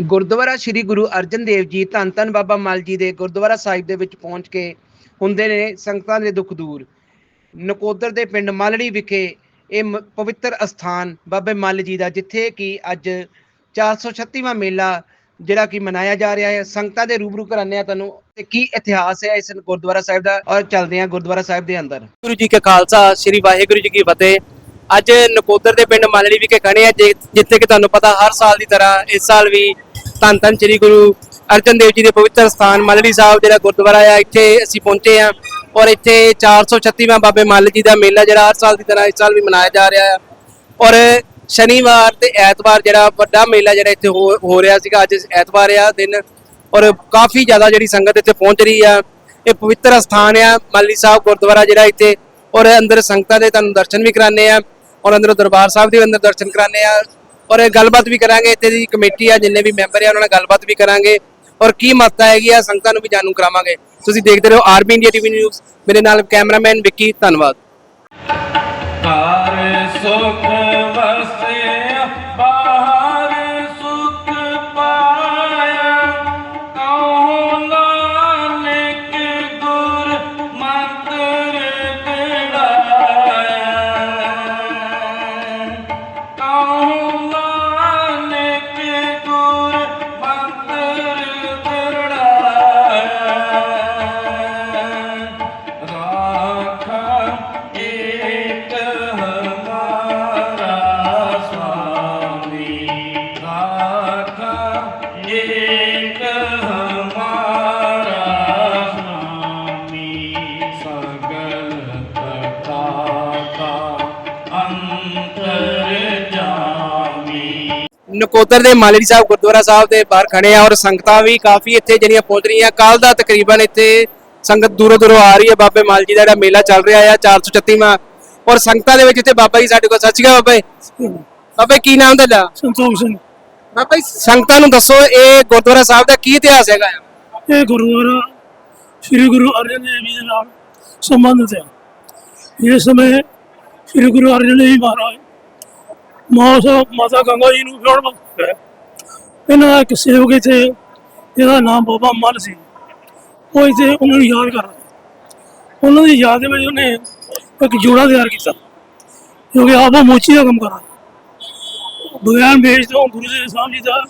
ਗੁਰਦੁਆਰਾ ਸ੍ਰੀ ਗੁਰੂ ਅਰਜਨ ਦੇਵ ਜੀ ਧੰਨ ਧੰਨ ਬਾਬਾ ਮਲ ਜੀ ਦੇ ਗੁਰਦੁਆਰਾ ਸਾਹਿਬ ਦੇ ਵਿੱਚ ਪਹੁੰਚ ਕੇ ਹੁੰਦੇ ਨੇ, ਸੰਗਤਾਂ ਦੇ ਦੁੱਖ ਦੂਰ। ਨਕੋਦਰ ਦੇ ਪਿੰਡ ਮਲੜੀ ਵਿਖੇ ਇਹ ਪਵਿੱਤਰ ਅਸਥਾਨ ਬਾਬੇ ਮੱਲ ਜੀ ਦਾ, ਜਿੱਥੇ ਕਿ ਅੱਜ 436ਵਾਂ ਮੇਲਾ ਜਿਹੜਾ ਕਿ ਮਨਾਇਆ ਜਾ ਰਿਹਾ ਹੈ। ਸੰਗਤਾਂ ਦੇ ਰੂਬਰੂ ਕਰਾਉਂਦੇ ਆ ਤੁਹਾਨੂੰ ਤੇ ਕੀ ਇਤਿਹਾਸ ਹੈ ਇਸ ਗੁਰਦੁਆਰਾ ਸਾਹਿਬ ਦਾ? ਔਰ ਚੱਲਦੇ ਆ ਗੁਰਦੁਆਰਾ ਸਾਹਿਬ ਦੇ ਅੰਦਰ। ਗੁਰੂ ਜੀ ਕਾ ਖਾਲਸਾ, ਸ੍ਰੀ ਵਾਹਿਗੁਰੂ ਜੀ ਕੀ ਫਤਿਹ। ਅੱਜ ਨਕੋਦਰ ਦੇ ਪਿੰਡ ਮਲੜੀ ਵਿਖੇ ਖੜੇ ਆ ਜਿ- ਜਿੱਥੇ ਕਿ ਤੁਹਾਨੂੰ ਪਤਾ ਹਰ ਸਾਲ ਦੀ ਤਰ੍ਹਾਂ ਇਸ ਸਾਲ ਵੀ ਧੰਨ ਧੰਨ ਸ੍ਰੀ ਗੁਰੂ ਅਰਜਨ ਦੇਵ ਜੀ ਦੇ ਪਵਿੱਤਰ ਸਥਾਨ ਮਲੜੀ ਸਾਹਿਬ, ਜਿਹੜਾ ਗੁਰਦੁਆਰਾ ਆ, ਇੱਥੇ ਅਸੀਂ ਪਹੁੰਚੇ ਆ ਔਰ ਇੱਥੇ 436ਵਾਂ ਬਾਬੇ ਮੱਲ ਜੀ ਦਾ ਮੇਲਾ ਜਿਹੜਾ ਹਰ ਸਾਲ ਦੀ ਤਰ੍ਹਾਂ ਇਸ ਸਾਲ ਵੀ ਮਨਾਇਆ ਜਾ ਰਿਹਾ ਆ। ਔਰ ਸ਼ਨੀਵਾਰ ਤੇ ਐਤਵਾਰ ਜਿਹੜਾ ਵੱਡਾ ਮੇਲਾ ਜਿਹੜਾ ਇੱਥੇ ਹੋ ਹੋ ਰਿਹਾ ਸੀਗਾ, ਅੱਜ ਐਤਵਾਰ ਆ ਦਿਨ। ਔਰ ਕਾਫੀ ਜ਼ਿਆਦਾ ਜਿਹੜੀ ਸੰਗਤ ਇੱਥੇ ਪਹੁੰਚ ਰਹੀ ਆ। ਇਹ ਪਵਿੱਤਰ ਸਥਾਨ ਆ ਮੱਲੀ ਸਾਹਿਬ ਗੁਰਦੁਆਰਾ ਜਿਹੜਾ ਇੱਥੇ। ਔਰ ਅੰਦਰ ਸੰਗਤਾਂ ਦੇ ਤੁਹਾਨੂੰ ਦਰਸ਼ਨ ਵੀ ਕਰਾਣੇ ਆ। ਔਰ ਅੰਦਰ ਦਰਬਾਰ ਸਾਹਿਬ ਦੇ ਅੰਦਰ ਦਰਸ਼ਨ ਕਰਾਣੇ ਆ। ਔਰ ਇਹ ਗੱਲਬਾਤ ਵੀ ਕਰਾਂਗੇ, ਇੱਥੇ ਦੀ ਕਮੇਟੀ ਆ, ਜਿੰਨੇ ਵੀ ਮੈਂਬਰ ਆ, ਉਹਨਾਂ ਨਾਲ ਗੱਲਬਾਤ ਵੀ ਕਰਾਂਗੇ। ਔਰ ਕੀ ਮਹੱਤਤਾ ਹੈਗੀ ਆ, ਸੰਗਤਾਂ ਨੂੰ ਵੀ ਜਾਣੂ ਕਰਾਵਾਂਗੇ। ਤੁਸੀਂ ਦੇਖਦੇ ਰਹੋ ਆਰਬੀ ਇੰਡੀਆ ਟੀਵੀ ਨਿਊਜ਼। ਮੇਰੇ ਨਾਲ ਕੈਮਰਾਮੈਨ ਵਿੱਕੀ, ਧੰਨਵਾਦ। ਘਰ ਸੁਖ ਨਕੋਦਰ ਦੇ ਮਾਲੜੀ ਸਾਹਿਬ ਗੁਰਦੁਆਰਾ ਸਾਹਿਬ ਦੇ ਬਾਹਰ ਖੜੇ ਆ ਔਰ ਸੰਗਤਾਂ ਵੀ ਕਾਫੀ ਇੱਥੇ ਜਿਹੜੀਆਂ ਪਹੁੰਚ ਰਹੀਆਂ। ਕੱਲ ਦਾ ਤਕਰੀਬਨ ਇੱਥੇ ਸੰਗਤ ਦੂਰੋਂ ਦੂਰੋਂ ਆ ਰਹੀ ਹੈ। ਬਾਬੇ ਮਾਲ ਜੀ ਦਾ ਜਿਹੜਾ ਮੇਲਾ ਚੱਲ ਰਿਹਾ ਆ 436ਵਾਂ ਔਰ ਸੰਗਤਾਂ ਦੇ ਵਿੱਚ ਇੱਥੇ ਬਾਬਾ ਜੀ ਸਾਡੇ ਕੋਲ। ਸੱਚ ਗਿਆ ਬਾਬਾ ਜੀ। ਬਾਬਾ ਕੀ ਨਾਮ ਤੁਹਾਡਾ? ਸੰਤੋਖ ਸਿੰਘ। ਬਾਬਾ ਜੀ ਸੰਗਤਾਂ ਨੂੰ ਦੱਸੋ ਇਹ ਗੁਰਦੁਆਰਾ ਸਾਹਿਬ ਦਾ ਕੀ ਇਤਿਹਾਸ ਹੈਗਾ? ਇਹ ਗੁਰਦੁਆਰਾ ਸ੍ਰੀ ਗੁਰੂ ਅਰਜਨ ਦੇਵ ਜੀ ਦੇ ਨਾਲ ਸੰਬੰਧਿਤ ਹੈ। ਇਸ ਸਮੇਂ ਸ੍ਰੀ ਗੁਰੂ ਅਰਜਨ ਦੇਵ ਜੀ ਮਹਾਰਾਜ ਮਾਤਾ ਮਾਤਾ ਗੰਗਾ ਜੀ ਨੂੰ ਵਿਆਹਣ ਹੈ ਇਹਨਾਂ ਦਾ ਇੱਕ ਸੇਵਕ ਇੱਥੇ, ਜਿਹਦਾ ਨਾਮ ਬਾਬਾ ਮਨ ਸੀ। ਉਹ ਇੱਥੇ ਉਹਨਾਂ ਨੂੰ ਯਾਦ ਕਰ ਰਿਹਾ ਉਹਨਾਂ ਦੀ ਯਾਦ ਦੇ ਵਿੱਚ ਉਹਨੇ ਇੱਕ ਜੋੜਾ ਤਿਆਰ ਕੀਤਾ। ਜੋ ਕਿ ਆਪ ਮੋਚੀ ਦਾ ਕੰਮ ਕਰ ਬਗੈਰ ਮੇਜ਼ ਤੋਂ ਗੁਰੂ ਜੀ ਸਾਹਿਬ ਜੀ ਦਾ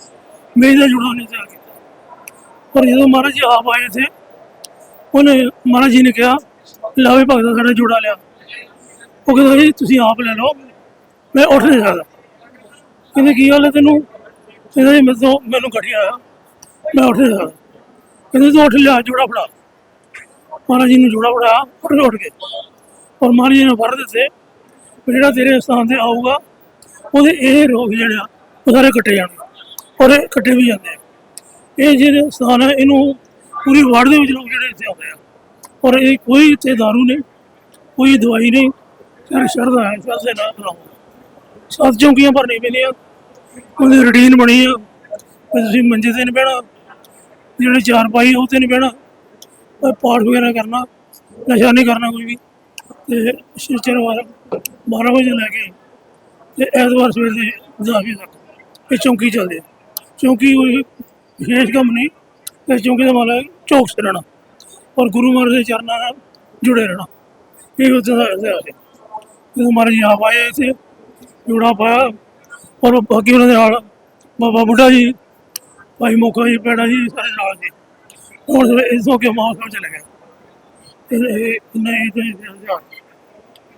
ਮੇਜ਼ ਦਾ ਜੋੜਾ ਉਹਨੇ ਤਿਆਰ ਕੀਤਾ। ਪਰ ਜਦੋਂ ਮਹਾਰਾਜ ਜੀ ਆਪ ਆਏ ਥੇ ਉਹਨੇ ਮਹਾਰਾਜ ਜੀ ਨੇ ਕਿਹਾ ਲਾਵੇ ਭਗਤ, ਸਾਡਾ ਜੋੜਾ ਲਿਆ। ਉਹ ਕਹਿੰਦਾ ਜੀ ਤੁਸੀਂ ਆਪ ਲੈ ਲਓ। ਮੈਂ ਉੱਠ ਨਹੀਂ ਸਕਦਾ। ਕਹਿੰਦੇ ਕੀ ਗੱਲ ਹੈ ਤੈਨੂੰ? ਕਹਿੰਦਾ ਜੀ ਮੈਨੂੰ ਮੈਨੂੰ ਗਠੀਆ ਆਇਆ ਮੈਂ ਉੱਠ ਨਹੀਂ ਸਕਦਾ। ਕਹਿੰਦੇ ਤੂੰ ਉੱਠ ਲਿਆ, ਜੋੜਾ ਫੜਾ। ਮਹਾਰਾਜ ਜੀ ਨੂੰ ਜੋੜਾ ਫੜਾਇਆ ਉੱਠ ਕੇ ਉੱਠ ਕੇ ਔਰ ਮਹਾਰਾਜ ਜੀ ਨੇ ਵਰ ਦਿੱਤੇ ਜਿਹੜਾ ਤੇਰੇ ਸਥਾਨ ਤੇ ਆਊਗਾ, ਉਹਦੇ ਇਹ ਰੋਗ ਜਿਹੜੇ ਆ, ਉਹ ਸਾਰੇ ਕੱਟੇ ਜਾਣਗੇ। ਔਰ ਇਹ ਕੱਟੇ ਵੀ ਜਾਂਦੇ ਆ। ਇਹ ਜਿਹੜੇ ਸਥਾਨ ਹੈ ਇਹਨੂੰ ਪੂਰੀ ਵਾਰਡ ਦੇ ਵਿੱਚ ਲੋਕ ਜਿਹੜੇ ਇੱਥੇ ਆਉਂਦੇ ਆ। ਔਰ ਇਹ ਕੋਈ ਇੱਥੇ ਦਾਰੂ ਨਹੀਂ, ਕੋਈ ਦਵਾਈ ਨਹੀਂ, ਸਿਰ ਸ਼ਰਧਾ ਹੈ, ਸ਼ਰਧਾ ਨਾਲ ਕਰਾਓ ਸੱਤ ਚੌਂਕੀਆਂ ਭਰਨੀਆਂ ਪੈਂਦੀਆਂ। ਉਹਦੀ ਰੁਟੀਨ ਬਣੀ ਆ। ਵੀ ਤੁਸੀਂ ਮੰਜੇ ਤੇ ਨਹੀਂ ਬਹਿਣਾ। ਜਿਹੜੇ ਚਾਰ ਪਾਈ ਉਹ ਤੇ ਨਹੀਂ ਬਹਿਣਾ। ਉਹ ਪਾਠ ਵਗੈਰਾ ਕਰਨਾ, ਨਸ਼ਾ ਨਹੀਂ ਕਰਨਾ ਕੋਈ ਵੀ। ਤੇ ਸ਼ਨੀਚਰ ਵਾਰ 12 ਵਜੇ ਲੈ ਕੇ ਤੇ ਐਤਵਾਰ ਸਵੇਰ ਦੇ 10 ਵਜੇ ਤੱਕ ਇਹ ਚੌਂਕੀ ਚੱਲਦੇ ਆ। ਚੌਂਕੀ ਕੋਈ ਵਿਸ਼ੇਸ਼ ਕੰਮ ਨਹੀਂ। ਇਸ ਚੌਂਕੀ ਦਾ ਮਾਲਕ ਚੌਕ ਸੇ ਰਹਿਣਾ। ਔਰ ਗੁਰੂ ਮਹਾਰਾਜ ਦੇ ਚਰਨਾਂ ਨਾਲ ਜੁੜੇ ਰਹਿਣਾ। ਇਹ ਉੱਥੇ ਦਾ ਇਤਿਹਾਸ ਹੈ ਜਦੋਂ ਮਹਾਰਾਜ ਆਪ ਆਏ ਇੱਥੇ ਜੋੜਾ ਪਾਇਆ। ਔਰ ਬਾਕੀ ਉਹਨਾਂ ਦੇ ਨਾਲ ਬਾਬਾ ਬੁੱਢਾ ਜੀ ਭਾਈ ਮੋਕਾ ਜੀ ਪੈੜਾ ਜੀ ਸਾਰੇ ਨਾਲ ਸੀ। ਹੁਣ ਇਸ ਤੋਂ ਕਿ ਮਾਹੌਲ ਸਮਝ ਚਲੇ ਗਏ।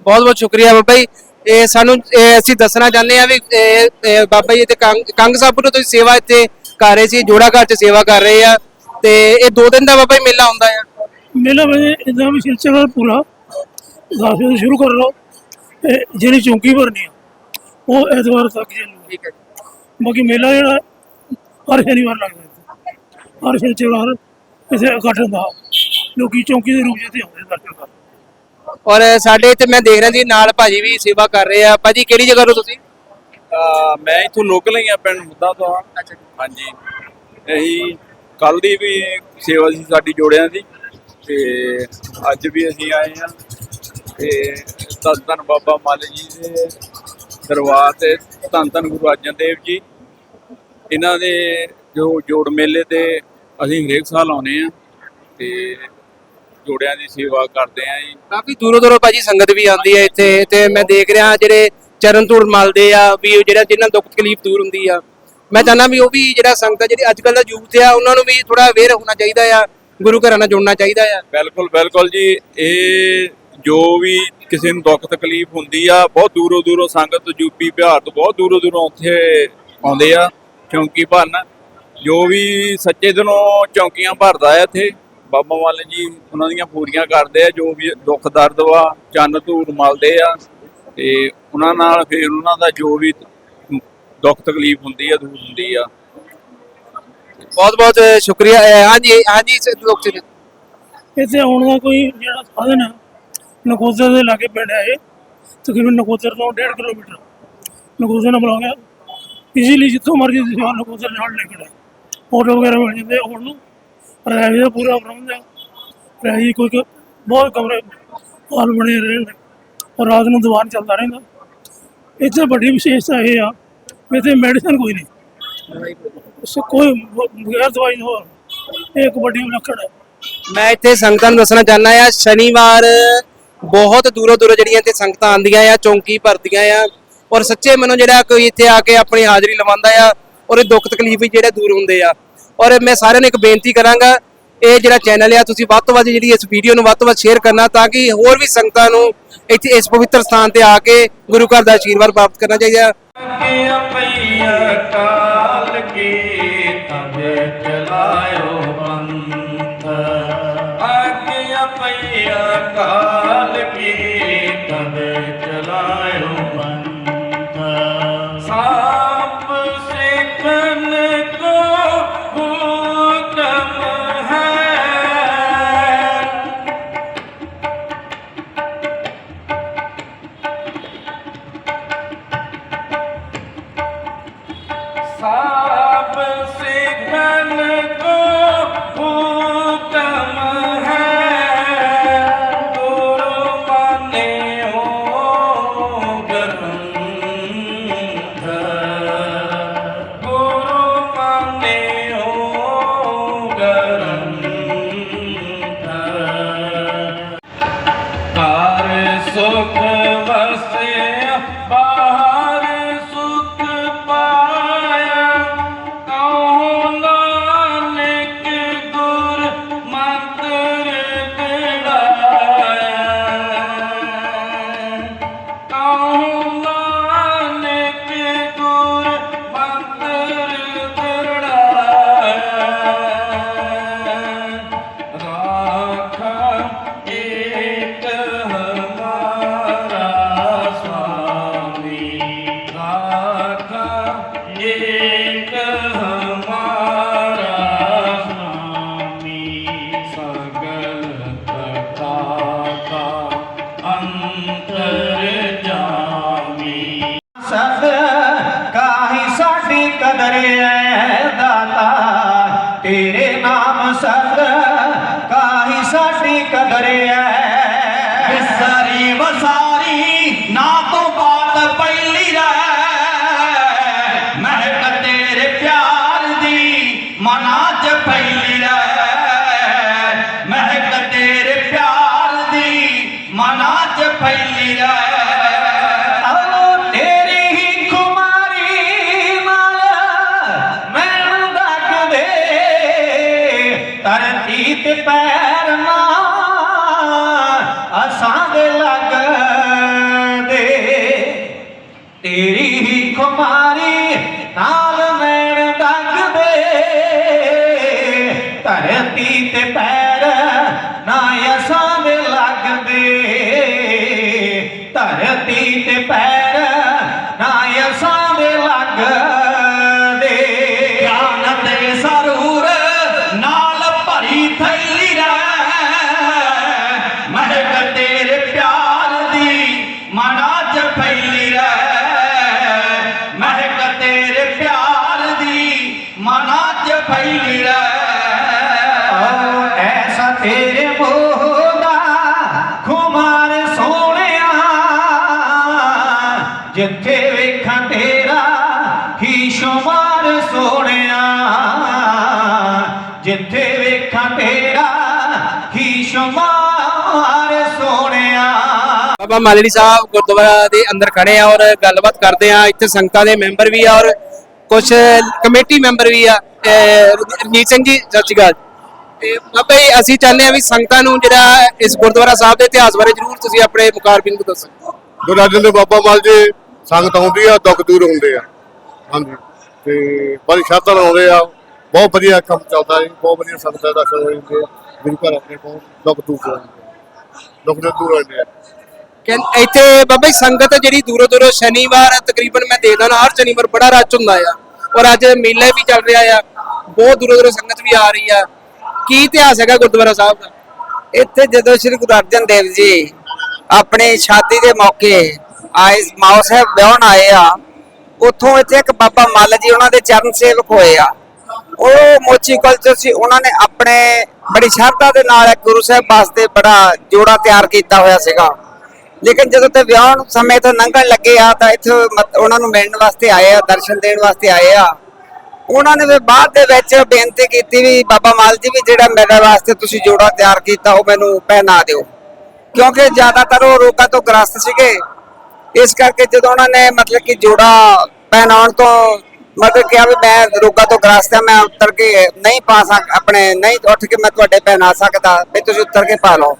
ਬਹੁਤ ਬਹੁਤ ਸ਼ੁਕਰੀਆ ਬਾਬਾ ਜੀ। ਇਹ ਸਾਨੂੰ ਅਸੀਂ ਦੱਸਣਾ ਚਾਹੁੰਦੇ ਆ ਵੀ ਬਾਬਾ ਜੀ ਤੇ ਕੰਗ ਸਾਹਿਬ ਨੂੰ ਤੁਸੀਂ ਸੇਵਾ ਇੱਥੇ ਕਰ ਰਹੇ ਸੀ ਜੋੜਾ ਘਰ ਚ ਸੇਵਾ ਕਰ ਰਹੇ ਆ। ਤੇ ਇਹ ਦੋ ਦਿਨ ਦਾ ਬਾਬਾ ਜੀ ਮੇਲਾ ਹੁੰਦਾ ਆ। ਮੇਲਾ ਵੇ ਇਦਾਂ ਵੀ ਸਿਲਸਿਲਾ ਪੂਰਾ। ਦਸ ਵਜੇ ਸ਼ੁਰੂ ਕਰ ਲਓ। ਜਿਹੜੀ ਚੌਂਕੀ ਭਰਨੀ ਆ ਉਹ ਐਤਵਾਰ ਤੱਕ ਚੱਲੂ ਠੀਕ ਹੈ ਬਾਕੀ ਮੇਲਾ ਜਿਹੜਾ ਹਰ ਸ਼ਨੀਵਾਰ ਲੱਗਦਾ ਇੱਥੇ। ਹਰ ਸ਼ਨੀਵਾਰ ਇੱਥੇ ਇਕੱਠ ਹੁੰਦਾ। ਲੋਕੀ ਚੌਂਕੀ ਦੇ ਰੂਪ ਇੱਥੇ ਆਉਂਦੇ ਦਰਸ਼ਨ ਕਰਨ। ਔਰ ਸਾਡੇ ਇੱਥੇ ਮੈਂ ਦੇਖ ਰਿਹਾ ਜੀ ਨਾਲ ਭਾਜੀ ਵੀ ਸੇਵਾ ਕਰ ਰਹੇ ਆ। ਭਾਜੀ ਕਿਹੜੀ ਜਗ੍ਹਾ ਤੋਂ ਤੁਸੀਂ? ਮੈਂ ਇਥੋਂ ਲੋਕਲ ਹੀ ਆ ਪਿੰਡ ਮੁੱਦਾ ਤੋਂ ਆ। ਹਾਂਜੀ। ਇਹੀ ਕੱਲ ਦੀ ਵੀ ਸੇਵਾ ਸੀ ਸਾਡੀ ਜੋੜਿਆਂ ਦੀ। ਤੇ ਅੱਜ ਵੀ ਅਸੀਂ ਆਏ ਆ। ਤੇ ਧੰਨ ਬਾਬਾ ਮੱਲ ਜੀ ਦੇ ਦਰਬਾਰ ਤੇ ਧੰਨ ਧੰਨ ਗੁਰੂ ਅਰਜਨ ਦੇਵ ਜੀ। ਇਹਨਾਂ ਦੇ ਜੋ ਜੋੜ ਮੇਲੇ ਤੇ ਅਸੀਂ ਹਰੇਕ ਸਾਲ ਆਉਨੇ ਆ ਤੇ ਜੋੜਿਆਂ ਦੀ ਸੇਵਾ ਕਰਦੇ ਆ ਜੀ। ਕਾਫੀ ਦੂਰੋਂ ਦੂਰੋਂ ਭਾਜੀ ਸੰਗਤ ਵੀ ਆਉਂਦੀ ਹੈ ਇੱਥੇ ਤੇ ਮੈਂ ਦੇਖ ਰਿਹਾ ਜਿਹੜੇ ਚਰਨ ਧੂੜ ਮਲਦੇ ਆ ਵੀ ਉਹ ਜਿਹੜਾ ਜਿਹਨਾਂ ਦੁੱਖ ਤਕਲੀਫ ਦੂਰ ਹੁੰਦੀ ਆ। ਮੈਂ ਚਾਹੁੰਦਾ ਵੀ ਉਹ ਵੀ ਜਿਹੜਾ ਸੰਗਤ ਆ ਜਿਹੜੀ ਅੱਜ ਕੱਲ ਦਾ ਯੂਥ ਆ ਉਹਨਾਂ ਨੂੰ ਵੀ ਥੋੜਾ ਅਵੇਅਰ ਹੋਣਾ ਚਾਹੀਦਾ ਆ ਗੁਰੂ ਘਰਾਂ ਨਾਲ ਜੁੜਨਾ ਚਾਹੀਦਾ ਆ। ਬਿਲਕੁਲ ਬਿਲਕੁਲ ਜੀ। ਇਹ ਜੋ ਵੀ ਕਿਸੇ ਨੂੰ ਦੁੱਖ ਤਕਲੀਫ ਹੁੰਦੀ ਆ ਬਹੁਤ ਦੂਰੋਂ ਦੂਰੋਂ ਸੰਗਤ ਯੂਪੀ ਬਿਹਾਰ ਤੋਂ ਬਹੁਤ ਦੂਰੋਂ ਦੂਰੋਂ ਉੱਥੇ ਆਉਂਦੇ ਆ ਚੌਂਕੀ ਭਰਨ। ਜੋ ਵੀ ਸੱਚੇ ਦਿਲੋਂ ਚੌਂਕੀਆਂ ਭਰਦਾ ਆ ਇੱਥੇ ਬਾਬਾ ਵਾਲੇ ਜੀ ਉਹਨਾਂ ਦੀਆਂ ਪੂਰੀਆਂ ਕਰਦੇ ਆ ਜੋ ਵੀ ਦੁੱਖ ਦਰਦ ਵਾ ਚੰਨ ਧੂੜ ਮਲਦੇ ਆ ਤੇ ਉਹਨਾਂ ਨਾਲ ਫਿਰ ਉਹਨਾਂ ਦਾ ਜੋ ਵੀ ਦੁੱਖ ਤਕਲੀਫ ਹੁੰਦੀ ਆ ਦੂਰ ਹੁੰਦੀ ਆ। ਬਹੁਤ ਬਹੁਤ ਸ਼ੁਕਰੀਆ। ਹਾਂਜੀ ਹਾਂਜੀ ਲੋਕ ਜੀ ਇੱਥੇ ਆਉਣ ਦਾ ਕੋਈ ਜਿਹੜਾ ਸਾਧਨ ਹੈ ਨਕੋਦਰ ਦੇ ਲਾਗੇ ਪਿੰਡ ਹੈ ਇਹ। ਤਕਰੀਬਨ ਨਕੋਦਰ ਤੋਂ 1.5 ਕਿਲੋਮੀਟਰ। ਨਕੋਦਰ ਨਾਲ ਬੁਲਾ ਗਿਆ ਇਜ਼ੀਲੀ ਜਿੱਥੋਂ ਮਰਜ਼ੀ ਤੁਸੀਂ ਆਓ, ਨਕੋਦਰ ਨਾਲ ਲੈ ਕੇ ਆਟੋ ਵਗੈਰਾ ਮਿਲ ਜਾਂਦੇ ਆ ਆਉਣ ਨੂੰ। ਰਹਿਣ ਦਾ ਪੂਰਾ ਪ੍ਰਬੰਧ ਹੈ। ਰਹਿ ਕੋਈ ਕੋਈ- ਬਹੁਤ ਕਮਰੇ ਹਾਲ ਬਣੇ ਰਹੇ ਨੇ। ਔਰ ਰਾਤ ਨੂੰ ਦੀਵਾਨ ਚੱਲਦਾ ਰਹਿੰਦਾ। ਇੱਥੇ ਵੱਡੀ ਵਿਸ਼ੇਸ਼ਤਾ ਇਹ ਆ ਇੱਥੇ ਮੈਡੀਸਨ ਕੋਈ ਨਹੀਂ। ਸੋ ਕੋਈ ਬਗੈਰ ਦਵਾਈ ਤੋਂ ਇਹ ਇੱਕ ਵੱਡੀ ਵਿਲੱਖਣ ਹੈ। ਮੈਂ ਇੱਥੇ ਸੰਗਤਾਂ ਨੂੰ ਦੱਸਣਾ ਚਾਹੁੰਦਾ ਆ ਸ਼ਨੀਵਾਰ ਬਹੁਤ ਦੂਰੋਂ ਦੂਰੋਂ ਜਿਹੜੀਆਂ ਇੱਥੇ ਸੰਗਤਾਂ ਆਉਂਦੀਆਂ ਆ, ਚੌਂਕੀ ਭਰਦੀਆਂ ਆ ਔਰ ਸੱਚੇ ਮਨੋਂ ਜਿਹੜਾ ਕੋਈ ਇੱਥੇ ਆ ਕੇ ਆਪਣੀ ਹਾਜ਼ਰੀ ਲਵਾਉਂਦਾ ਆ ਔਰ ਇਹ ਦੁੱਖ ਤਕਲੀਫ ਵੀ ਜਿਹੜੇ ਦੂਰ ਹੁੰਦੇ ਆ। ਔਰ ਮੈਂ ਸਾਰਿਆਂ ਨੂੰ ਇੱਕ ਬੇਨਤੀ ਕਰਾਂਗਾ, ਇਹ ਜਿਹੜਾ ਚੈਨਲ ਆ, ਤੁਸੀਂ ਵੱਧ ਤੋਂ ਵੱਧ ਜਿਹੜੀ ਇਸ ਵੀਡੀਓ ਨੂੰ ਵੱਧ ਤੋਂ ਵੱਧ ਸ਼ੇਅਰ ਕਰਨਾ ਤਾਂ ਕਿ ਹੋਰ ਵੀ ਸੰਗਤਾਂ ਨੂੰ ਇੱਥੇ ਇਸ ਪਵਿੱਤਰ ਸਥਾਨ ਤੇ ਆ ਕੇ ਗੁਰੂ ਘਰ ਦਾ ਆਸ਼ੀਰਵਾਦ ਪ੍ਰਾਪਤ ਕਰਨਾ ਚਾਹੀਦਾ। ਅੱਗੇ ਨਾਮ ਕਾਹੀ ਸਾਡੀ ਕਦਰ ਐ? ਵਿਸਾਰੀ ਵਸਾਰੀ ਫੈਲੀ ਰਹਿ ਐਸਾ ਤੇਰੇ ਮੋਹ ਦਾ ਖੁਮਾਰ ਸੋਹਣਿਆ। ਜਿੱਥੇ ਵੇਖਾਂ ਤੇਰਾ ਹੀ ਸ਼ੁਮਾਰ ਸੋਹਣਿਆ। ਜਿੱਥੇ ਵੇਖਾਂ ਤੇਰਾ ਹੀ ਸ਼ੁਮਾਰ ਸੋਹਣਿਆ। ਬਾਬਾ ਮਾਲੜੀ ਸਾਹਿਬ ਗੁਰਦੁਆਰਾ ਦੇ ਅੰਦਰ ਖੜੇ ਆ ਔਰ ਗੱਲਬਾਤ ਕਰਦੇ ਆ। ਇੱਥੇ ਸੰਗਤਾਂ ਦੇ ਮੈਂਬਰ ਵੀ ਆ ਔਰ ਕੁਝ ਕਮੇਟੀ ਮੈਂਬਰ ਵੀ ਆ ਰਣਜੀਤ ਸਿੰਘ ਜੀ, ਸਤਿ ਸ਼੍ਰੀ ਅਕਾਲ। ਤੇ ਬਾਬਾ ਜੀ, ਅਸੀਂ ਚਾਹੁੰਦੇ ਆ ਵੀ ਸੰਗਤਾਂ ਨੂੰ ਜਿਹੜਾ ਇਸ ਗੁਰਦੁਆਰਾ ਸਾਹਿਬ ਦੇ ਇਤਿਹਾਸ ਬਾਰੇ ਜਰੂਰ ਤੁਸੀਂ ਆਪਣੇ ਮੁਕਾਰਬਿਨ ਨੂੰ ਦੱਸੋ। ਗੁਰੂ ਅਰਜਨ ਦੇ ਬਾਬਾ ਮਾਲ ਜੀ, ਸੰਗਤ ਆਉਂਦੀ ਆ, ਦੁੱਖ ਦੂਰ ਹੁੰਦੇ ਆ। ਹਾਂਜੀ। ਤੇ ਬੜੀ ਸ਼ਰਧਾ ਨਾਲ ਆਉਂਦੇ ਆ। ਬਹੁਤ ਵਧੀਆ ਕੰਮ ਚੱਲਦਾ ਜੀ, ਬਹੁਤ ਵਧੀਆ ਸੰਗਤਾਂ ਦਾ ਦਰਸ਼ਨ ਹੋ ਜਾਂਦੇ ਆ। ਗੁਰੂ ਘਰ ਆਪਣੇ ਕੋਲ ਦੁੱਖ ਦੂਰ ਹੋ ਜਾਂਦੇ ਆ। ਦੁੱਖ ਦੂਰ ਹੋ ਜਾਂਦੇ ਆ। ਕਹਿੰ- ਇੱਥੇ ਬਾਬਾ ਜੀ ਸੰਗਤ ਜਿਹੜੀ ਦੂਰੋਂ ਦੂਰੋਂ ਸ਼ਨੀਵਾਰ ਤਕਰੀਬਨ ਮੈਂ ਦੇਖਦਾ ਨਾ ਹਰ ਸ਼ਨੀਵਾਰ ਬੜਾ ਰੱਛ ਹੁੰਦਾ ਆ। ਔਰ ਅੱਜ ਮੇਲਾ ਵੀ ਚੱਲ ਰਿਹਾ ਆ, ਬਹੁਤ ਦੂਰੋਂ ਦੂਰੋਂ ਸੰਗਤ ਵੀ ਆ ਰਹੀ ਆ। ਕੀ ਇਤਿਹਾਸ ਹੈਗਾ ਗੁਰਦੁਆਰਾ ਸਾਹਿਬ ਦਾ? ਇੱਥੇ ਜਦੋਂ ਸ੍ਰੀ ਗੁਰੂ ਅਰਜਨ ਦੇਵ ਜੀ ਆਪਣੇ ਸ਼ਾਦੀ ਦੇ ਮੌਕੇ ਆਏ, ਮਾਓ ਸਾਹਿਬ ਵਿਆਹਣ ਆਏ ਆ, ਉੱਥੋਂ ਇੱਥੇ ਇੱਕ ਬਾਬਾ ਮੱਲ ਜੀ, ਉਹਨਾਂ ਦੇ ਚਰਨ ਸੇਵਕ ਹੋਏ ਆ। ਉਹ ਮੋਚੀ ਕਲਚਰ ਸੀ, ਉਹਨਾਂ ਨੇ ਆਪਣੇ ਬੜੀ ਸ਼ਰਧਾ ਦੇ ਨਾਲ ਇੱਕ ਗੁਰੂ ਸਾਹਿਬ ਵਾਸਤੇ ਬੜਾ ਜੋੜਾ ਤਿਆਰ ਕੀਤਾ ਹੋਇਆ ਸੀਗਾ। ਲੇਕਿਨ ਜਦੋਂ ਤੇ ਵਿਆਹਣ ਸਮੇਂ ਤੋਂ ਲੰਘਣ ਲੱਗੇ ਆ, ਤਾਂ ਇੱਥੇ ਮਤ- ਉਹਨਾਂ ਨੂੰ ਮਿਲਣ ਵਾਸਤੇ ਆਏ ਆ, ਦਰਸ਼ਨ ਦੇਣ ਵਾਸਤੇ ਆਏ ਆ। ਉਹਨਾਂ ਨੇ ਵੀ ਬਾਅਦ ਦੇ ਵਿੱਚ ਬੇਨਤੀ ਕੀਤੀ ਵੀ ਬਾਬਾ ਮਾਲ ਜੀ ਵੀ ਜਿਹੜਾ ਮੇਰੇ ਵਾਸਤੇ ਤੁਸੀਂ ਜੋੜਾ ਤਿਆਰ ਕੀਤਾ, ਉਹ ਮੈਨੂੰ ਪਹਿਨਾ ਦਿਓ। ਕਿਉਂਕਿ ਜ਼ਿਆਦਾਤਰ ਉਹ ਰੋਗਾਂ ਤੋਂ ਗ੍ਰਸਤ ਸੀਗੇ। ਇਸ ਕਰਕੇ ਜਦੋਂ ਉਹਨਾਂ ਨੇ ਮਤਲਬ ਕਿ ਜੋੜਾ ਪਹਿਨਾਉਣ ਤੋਂ ਮਤਲਬ ਕਿਹਾ ਵੀ ਮੈਂ ਰੋਗਾਂ ਤੋਂ ਗ੍ਰਸਤ ਆ, ਮੈਂ ਉੱਤਰ ਕੇ ਨਹੀਂ ਪਾ ਸਕ, ਆਪਣੇ ਨਹੀਂ ਉੱਠ ਕੇ ਮੈਂ ਤੁਹਾਡੇ ਪਹਿਨਾ ਸਕਦਾ, ਵੀ ਤੁਸੀਂ ਉੱਤਰ ਕੇ ਪਾ ਲਓ।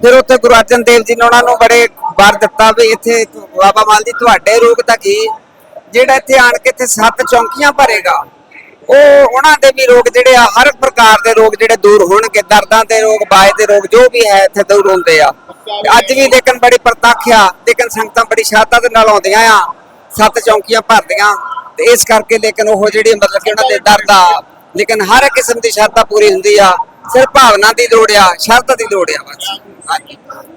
ਫਿਰ ਉੱਥੇ ਗੁਰੂ ਅਰਜਨ ਦੇਵ ਜੀ ਨੇ ਉਹਨਾਂ ਨੂੰ ਬੜੇ ਵਾਰ ਦਿੱਤਾ ਵੀ ਇੱਥੇ ਬਾਬਾ ਮਾਲ ਜੀ ਤੁਹਾਡੇ ਰੋਗ ਦਾ ਕੀ? ਜਿਹੜਾ ਇੱਥੇ ਆਣ ਕੇ ਇੱਥੇ ਸੱਤ ਚੌਂਕੀਆਂ ਭਰੇਗਾ, ਉਹ ਉਹਨਾਂ ਦੇ ਵੀ ਰੋਗ ਜਿਹੜੇ ਆ, ਹਰ ਪ੍ਰਕਾਰ ਦੇ ਰੋਗ ਜਿਹੜੇ ਦੂਰ ਹੋਣਗੇ, ਦਰਦਾਂ ਦੇ ਰੋਗ ਬਾਏ ਦੇ ਰੋਗ, ਜੋ ਵੀ ਹੈ ਇੱਥੇ ਦੂਰ ਹੁੰਦੇ ਆ। ਅੱਜ ਵੀ ਲੇਕਿਨ ਬੜੀ ਪ੍ਰਤੱਖ ਆ, ਲੇਕਿਨ ਸੰਗਤਾਂ ਬੜੀ ਸ਼ਰਧਾ ਦੇ ਨਾਲ ਆਉਂਦੀਆਂ ਆ, ਸੱਤ ਚੌਂਕੀਆਂ ਭਰਦੀਆਂ। ਤੇ ਇਸ ਕਰਕੇ ਲੇਕਿਨ ਉਹ ਜਿਹੜੀ ਮਤਲਬ ਕਿ ਉਹਨਾਂ ਦੇ ਦਰਦ ਆ, ਲੇਕਿਨ ਹਰ ਕਿਸਮ ਦੀ ਸ਼ਰਧਾ ਪੂਰੀ ਹੁੰਦੀ ਆ, ਸਿਰਫ ਭਾਵਨਾ ਦੀ ਲੋੜ ਆ, ਸ਼ਰਧਾ ਦੀ ਲੋੜ ਆ ਬਸ।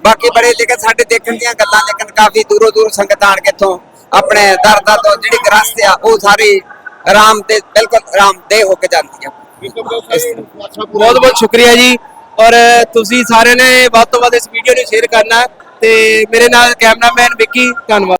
ਬਾਕੀ ਬੜੇ ਲੇਕਿਨ ਸਾਡੇ ਦੇਖਣ ਦੀਆਂ ਗੱਲਾਂ, ਲੇਕਿਨ ਕਾਫੀ ਦੂਰੋਂ ਦੂਰ ਸੰਗਤ ਆਣ ਕੇ ਇੱਥੋਂ ਆਪਣੇ ਦਰਦਾਂ ਤੋਂ ਜਿਹੜੀ ਗ੍ਰਸਤ ਆ, ਉਹ ਸਾਰੇ ਆਰਾਮ ਤੇ, ਬਿਲਕੁਲ ਆਰਾਮ ਦੇ ਹੋ ਕੇ ਜਾਂਦੀ ਆ ਬਹੁਤ ਬਹੁਤ ਸ਼ੁਕਰੀਆ ਜੀ। ਔਰ ਤੁਸੀਂ ਸਾਰਿਆਂ ਨੇ ਵੱਧ ਤੋਂ ਵੱਧ ਇਸ ਵੀਡੀਓ ਨੂੰ ਸ਼ੇਅਰ ਕਰਨਾ ਤੇ ਮੇਰੇ ਨਾਲ ਕੈਮਰਾਮੈਨ ਵਿੱਕੀ ਧੰਨਵਾਦ।